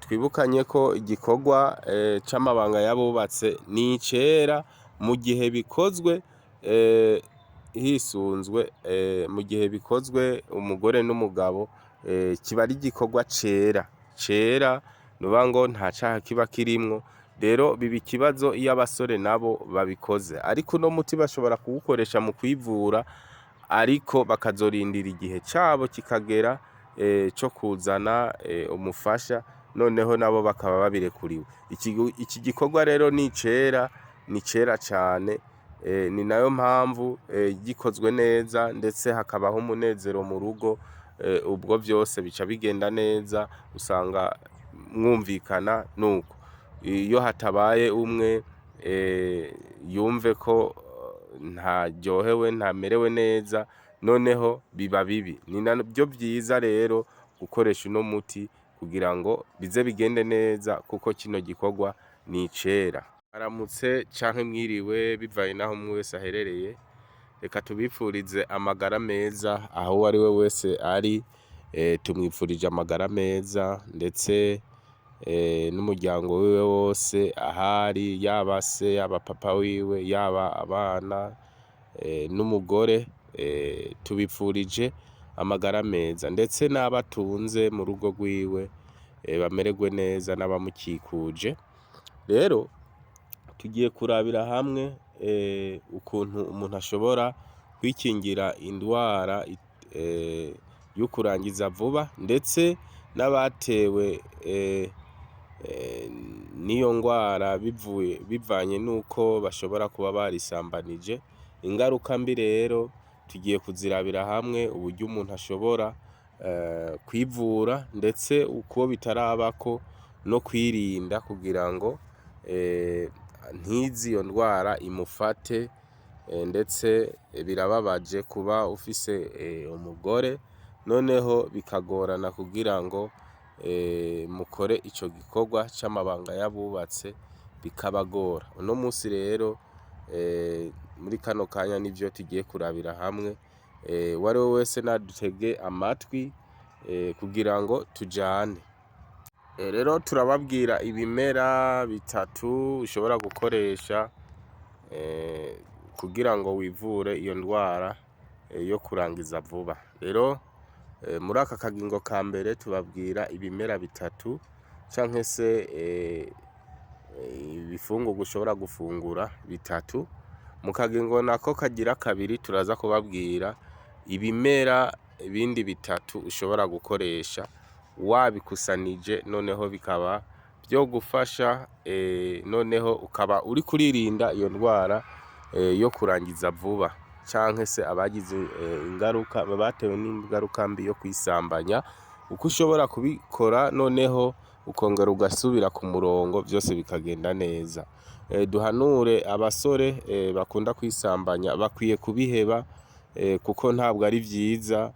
twibukanye ko igikorwa c'amabanga y'abubatse ni icera mu gihe bikozwe hisunzwe mu gihe bikozwe umugore n'umugabo kiba ari igikorwa cera. Cera nukuvuga ngo nta caha kiba kirimwo. Rero biba ikibazo iyo abasore nabo babikoze. Ariko uno muti bashobora kuwukoresha mu kwivura ariko bakazorindira igihe cabo kikagera co kuzana umufasha noneho nabo bakaba babirekuriwe. Iki gikorwa rero ni icera ni cera cane ni na yo mpamvu gikozwe neza ndetse hakabaho umunezero mu rugo ubwo vyose bica bigenda neza usanga mwumvikana nuko. Iyo hatabaye umwe yumve ko ntaryohewe ntamerewe neza noneho biba bibi. Ni navyo vyiza rero gukoresha uno muti kugira ngo bize bigende neza kuko kino gikorwa ni icera mwaramutse canke mwiriwe bivanye naho umwe wese aherereye reka tubipfurize amagara meza aho uwariwe wese ari tumwipfurije amagara meza ndetse n'umuryango wiwe wose ahari yaba se yaba papa wiwe yaba abana n'umugore tubipfurije amagara meza ndetse n'abo atunze mu rugo rwiwe bamererwe neza n'abamukikuje. Rero tugiye kurabira hamwe ukuntu umuntu ashobora kwikingira indwara yo kurangiza vuba ndetse n'abatewe n'iyo ngwara bivanye n'uko bashobora kuba barisambanije. Ingaruka mbi rero tugiye kuzirabira hamwe uburyo umuntu ashobora kwivura ndetse uko bitarabako no kwirinda kugira ngo ntize iyo ndwara imufate ndetse birababaje kuba ufise umugore. Noneho bikagorana kugira ngo mukore ico gikorwa c'amabanga y'abubatse bikabagora. Uno musi rero muri kano kanya nivyo tugiye kurabira hamwe. Uwariwe wese nadutege amatwi kugira ngo tujane. Rero turababwira ibimera bitatu ushobora gukoresha kugira ngo wivure iyo ndwara yo kurangiza vuba. Rero muri aka kagingo ka mbere tubabwira ibimera bitatu canke se ibifungurwa ushobora gufungura bitatu. Mu kagingo nako kagira kabiri turaza kubabwira ibimera bindi bitatu ushobora gukoresha wabikusanije noneho bikaba vyogufasha noneho ukaba uriko uririnda iyo ndwara yo kurangiza vuba. Canke se abagize ingaruka batewe n'ingaruka mbi yo kwisambanya uko ushobora kubikora noneho ukongera ugasubira ku murongo vyose bikagenda neza. Duhanure abasore bakunda kwisambanya bakwiye kubiheba kuko ntabwo ari vyiza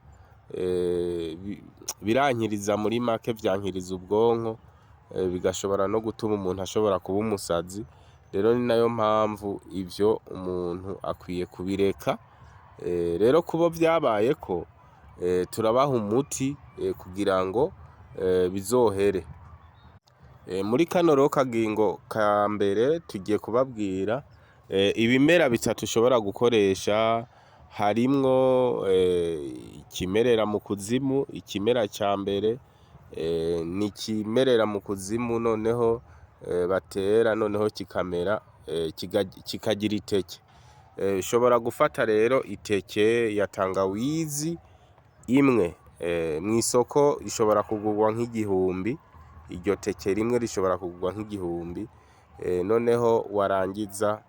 birankiriza muri make vyankiriza ubwonko bigashobora no gutuma umuntu ashobora kuba umusazi. Rero ni na yo mpamvu ivyo umuntu akwiye kubireka. Rero kubo vyabayeko turabaha umuti kugira ngo bizohere. Muri kano rero kagingo ka mbere tugiye kubabwira ibimera bitatu ushobora gukoresha harimwo ikimerera mu kuzimu ikimera ca mbere ni ikimerera mu kuzimu noneho batera noneho kikamera kikagira iteke. Ushobora gufata rero iteke ya tangawizi imwe mw'isoko ishobora kugurwa nk'igihumbi iryo teke rimwe rishobora kugurwa nk'igihumbi noneho warangiza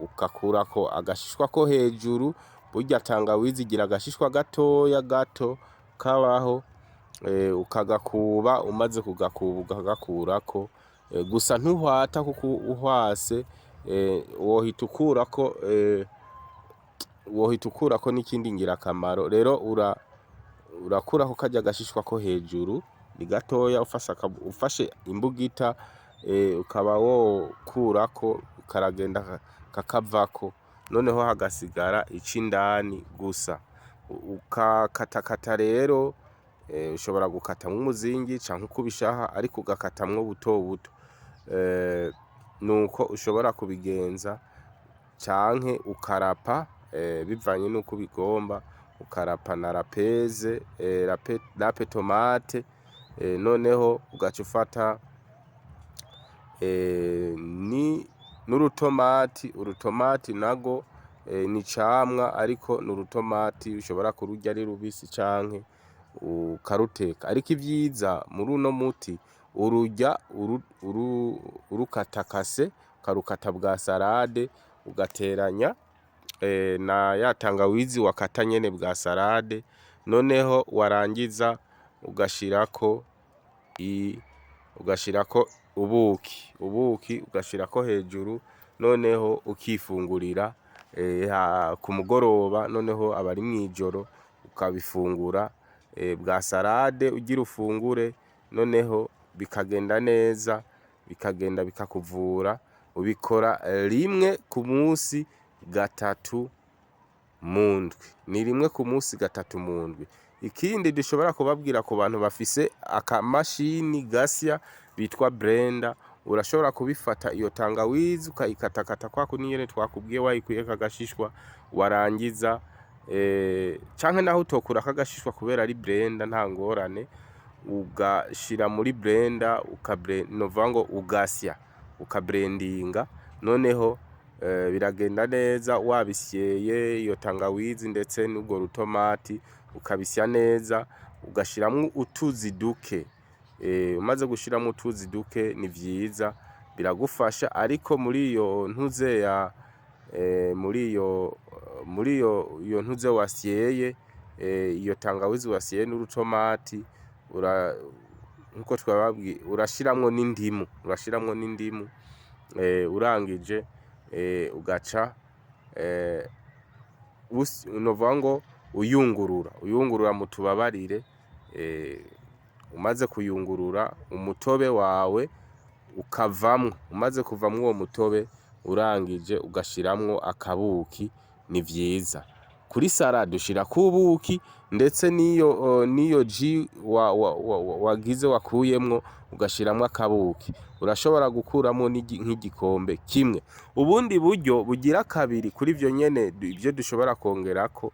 ugakurako agashishwa ko hejuru burya tangawizi igira agashishwa gatoya gato kabaho ukagakuba umaze kugakuba ukagakurako gusa ntuhwata kuko uhwase wohita ukurako wohita ukurako n'ikindi ngirakamaro. Rero urakurako karya gashishwa ko hejuru ni gatoya ufashe imbugita ukaba wokurako karagenda kakavako noneho hagasigara ic'indani gusa. Ukakatakata rero eh, ushobora gukatamwo umuzingi canke uko ubishaka ariko ugakatamwo buto buto. Eh, nuko ushobora kubigenza canke ukarapa eh, bivanye n'uko ubigomba. Ukarapa na rapeze eh, eh, noneho ugaca ufata eh, ni n'urutomati urutomati nago eh, ni camwa ariko n'urutomati ushobora kururya ari rubisi canke ukaruteka. Ariko ivyiza muri uno muti ururya uru, uru, urukatakase ukarukata bwa salade ugateranya na ya tangawizi wakata nyene bwa salade. Noneho warangiza ugashirako ubuki. Ubuki ugashirako hejuru noneho ukifungurira eh, ku mugoroba noneho abari mw'ijoro ukabifungura eh, bwa salade ugira ufungure noneho bikagenda neza bikagenda bikakuvura ubikora rimwe ku musi gatatu mu ndwi. Ni rimwe ku musi gatatu mu ndwi. Ikindi dushobora kubabwira ku bantu bafise akamashini gasya bitwa blender urashobora kubifata iyo tangawizi ukayikatakata kwa kundi nyene twakubwiye wayikuyeko agashishwa warangiza eh, canke naho utokurako agashishwa kubera ari blender nta ngorane ugashira muri blender ukabre novuga ngo ugasya ukabrandinga noneho eh, biragenda neza wabisyeye iyo tangawizi ndetse n'urwo rutomati ukabisya neza ugashiramwo utuzi duke eh, umaze gushiramwo utuzi duke ni vyiza biragufasha. Ariko muri iyo ntuze ya eh, muri iyo muri iyo ntuze wasyeye eh, iyo tangawizi wasyeye n'urutomati nk'uko twababwiye urashiramwo n'indimu urashiramwo n'indimu urangije ugaca eh, usi- novuga ngo uyungurura uyungurura mu tubabarire eh, umaze kuyungurura umutobe wawe ukavamwo. Umaze kuvamwo uwo mutobe urangije ugashiramwo akabuki ni vyiza. Kuri salade ushirako ubuki ndetse n'iyo o, n'iyo ji wa, wa, wa, wa, wagize wakuyemwo ugashiramwo akabuki. Urashobora gukuramwo n'igi- nk'igikombe kimwe. Ubundi buryo bugira kabiri kuri ivyo nyene ivyo dushobora kongerako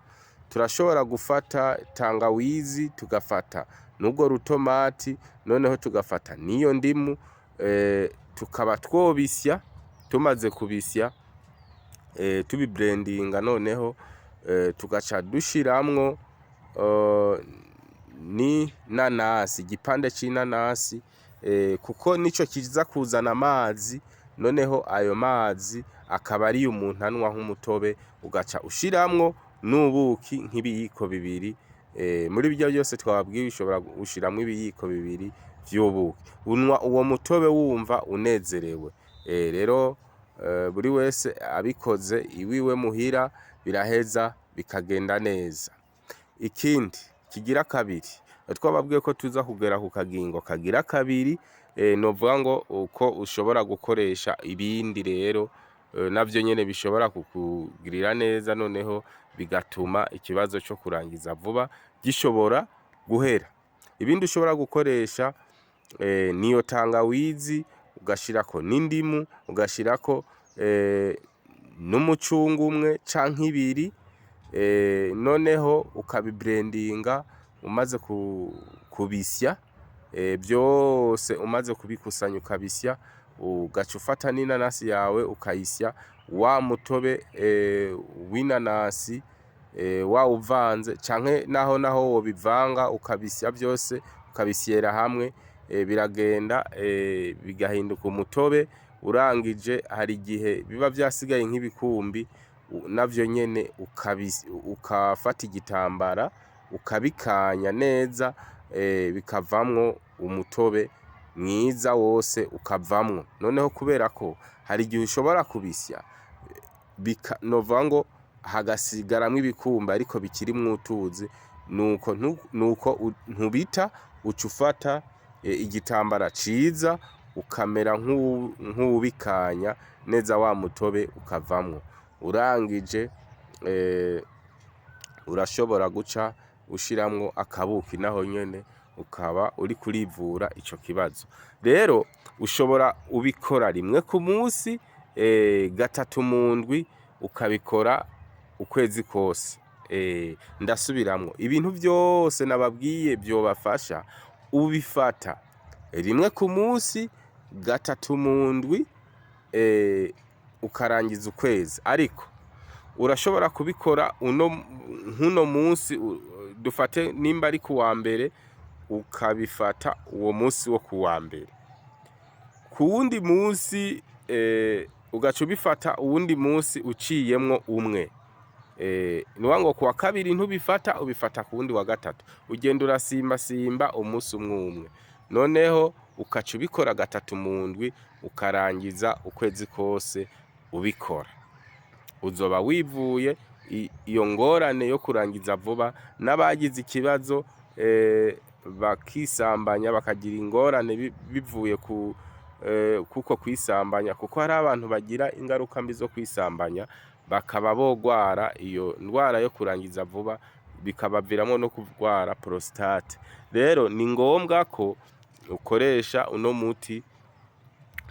turashobora gufata tangawizi tugafata n'urwo rutomati noneho tugafata n'iyo ndimu eh, tukaba twobisya tumaze kubisya eh, tubibrandinga noneho eh, tugaca dushiramwo eh, ni nanasi igipande c'inanasi eh, kuko nico kiza kuzana amazi noneho ayo mazi akaba ariyo umuntu anywa nk'umutobe ugaca ushiramwo n'ubuki nk'ibiyiko bibiri eh, muri byo byose twababwiye ushobora gushiramwo ibiyiko bibiri vy'ubuki. Unwa uwo mutobe wumva unezerewe. Eh, rero eh, buri wese abikoze iwiwe muhira biraheza bikagenda neza. Ikindi kigira kabiri. Twababwiye ko tuza kugera ku kagingo kagira kabiri eh, novuga ngo uko ushobora gukoresha ibindi rero eh, navyo nyene bishobora kukugirira neza noneho bigatuma ikibazo co kurangiza vuba gishobora guhera. Ibindi ushobora gukoresha eh, niyo tangawizi ugashirako n'indimu ugashirako eh, n'umucungu umwe canke ibiri eh, noneho ukabibrandinga umaze ku, kubisya byose umaze kubikusanya ukabisya ugaca ufata n'inanasi yawe ukayisya wa mutobe eh, w'inanasi eh, wawuvanze canke naho naho wobivanga ukabisya byose ukabisyera hamwe eh, biragenda bigahinduka umutobe urangije hari igihe biba vyasigaye nk'ibikumbi navyo nyene ukafata igitambara ukabikanya neza bikavamwo umutobe mwiza wose ukavamwo. Noneho kubera ko hari igihe ushobora kubisya bika novuga ngo hagasigaramwo ibikumba ariko bikirimwo utuzi nuko nuko ntubita uca ufata eh, igitambara ciza ukamera nk'uwu- nk'uwubikanya neza wa mutobe ukavamwo. Urangije eh, urashobora guca ushiramwo akabuki naho nyene ukaba uriko urivura ico kibazo. Rero ushobora ubikora rimwe ku munsi eh, gatatu mu ndwi ukabikora ukwezi kose. Eh, ndasubiramwo ibintu vyose nababwiye vyobafasha ubifata rimwe ku munsi gatatu mu ndwi eh, ukarangiza ukwezi. Ariko urashobora kubikora uno nk'uno munsi dufate nimba ari ku wa mbere ukabifata uwo munsi wo ku wa mbere. Ku wundi munsi eh, ugaca ubifata uwundi munsi uciyemwo umwe. Eh, nuwa ngo ku wa kabiri ntubifata ubifata ku wundi wa gatatu. Ugenda urasimbasimba umunsi umwe umwe. Noneho ukaca ubikora gatatu mu ndwi ukarangiza ukwezi kose ubikora. Uzoba wivuye iyo ngorane yo kurangiza vuba n'abagize ikibazo eh, bakisambanya bakagira ingorane bi- bivuye eh, kuko kwisambanya kuko hari abantu bagira ingaruka mbi zo kwisambanya bakaba bogwara iyo ndwara yo kurangiza vuba bikabaviramo no kurwara prostate. Rero ni ngombwa ko ukoresha uno muti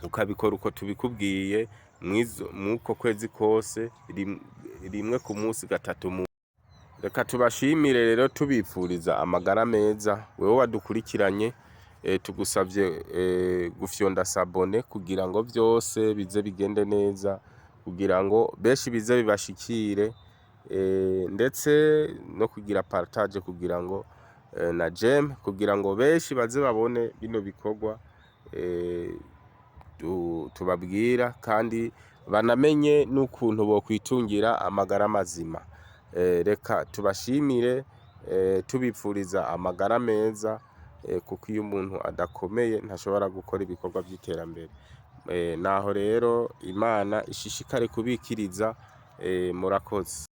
ukabikora uko tubikubwiye mw'uko kwezi kose rim- rimwe ku munsi gatatu reka tubashimire rero tubipfuriza amagara meza. Wewe wadukurikiranye eh, tugusavye eh, gufyonda sabone kugira ngo vyose bize bigende neza kugira ngo benshi bize bibashikire eh, ndetse no kugira partage kugira ngo na jem kugira ngo benshi baze babone bino bikorwa tu- tubabwira kandi banamenye n'ukuntu bokwitungira amagara mazima. Reka tubashimire eh, tubipfuriza amagara meza eh, kuko iyo umuntu adakomeye ntashobora gukora ibikorwa by'iterambere. Eh, naho rero imana ishishikare kubikiriza eh, murakoze.